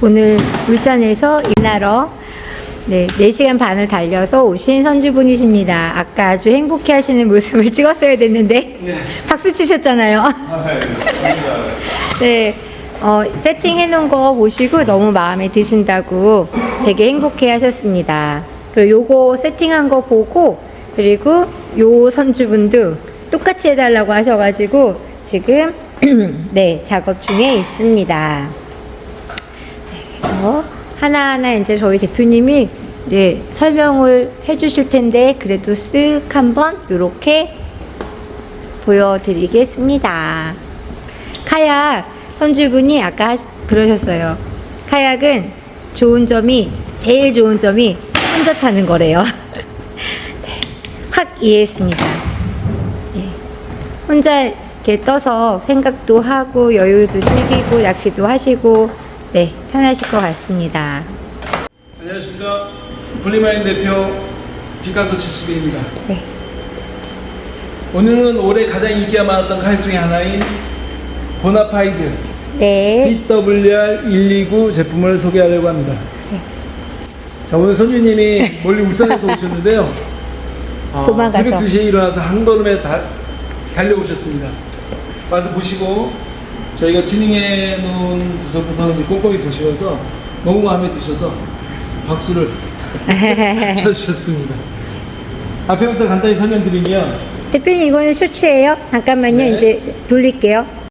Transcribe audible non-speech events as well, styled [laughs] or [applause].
오늘 울산에서 일하러 네, 4시간 반을 달려서 오신 선주분이십니다. 아까 아주 행복해 하시는 모습을 [laughs] 찍었어야 됐는데 박수 치셨잖아요. 네. 어, 세팅해 놓은 거 보시고 너무 마음에 드신다고 되게 행복해 하셨습니다. 그리고 요거 세팅한 거 보고 그리고 요 선주분도 똑같이 해달라고 하셔가지고 지금 [clears throat] 네 작업 중에 있습니다. 하나하나 이제 저희 대표님이 네 설명을 해주실 텐데 그래도 쓱 한번 이렇게 보여드리겠습니다. 카약 선주분이 아까 그러셨어요. 카약은 좋은 점이 제일 좋은 점이 혼자 타는 거래요. [laughs] 네, 확 이해했습니다. 예. 혼자 이렇게 떠서 생각도 하고 여유도 즐기고 낚시도 하시고 네 편하실 것 같습니다. 안녕하십니까. 볼리마인 대표 피카소 70입니다. 네. 오늘은 올해 가장 인기가 많았던 카약 중에 하나인 보나파이드 네. PWR 129 제품을 소개하려고 합니다. 네. 자, 오늘 선주님이 멀리 [laughs] 울산에서 오셨는데요. 어, 도망가셔. 새벽 2시에 일어나서 한 걸음에 다, 달려오셨습니다. 와서 보시고 저희가 튜닝해 놓은 구석구석을 꼼꼼히 보시면서 너무 마음에 드셔서 박수를 [laughs] 쳐주셨습니다. 앞에부터 간단히 설명드리면 대표님 이거는 쇼츠예요? 잠깐만요. 네. 이제 돌릴게요.